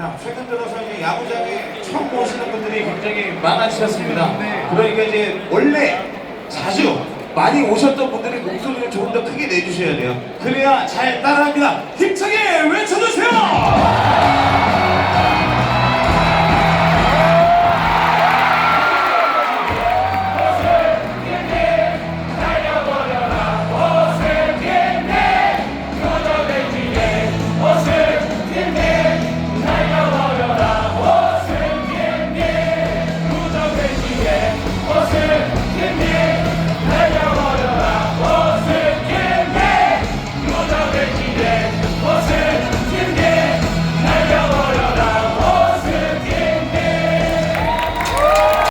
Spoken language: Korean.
자, 최근 들어서 이제 야구장에 처음 오시는 분들이 굉장히 많아지셨습니다. 네. 그러니까 이제 원래 자주 많이 오셨던 분들이 목소리를 조금 더 크게 내주셔야 돼요. 그래야 잘 따라합니다. 힘차게 외쳐주세요!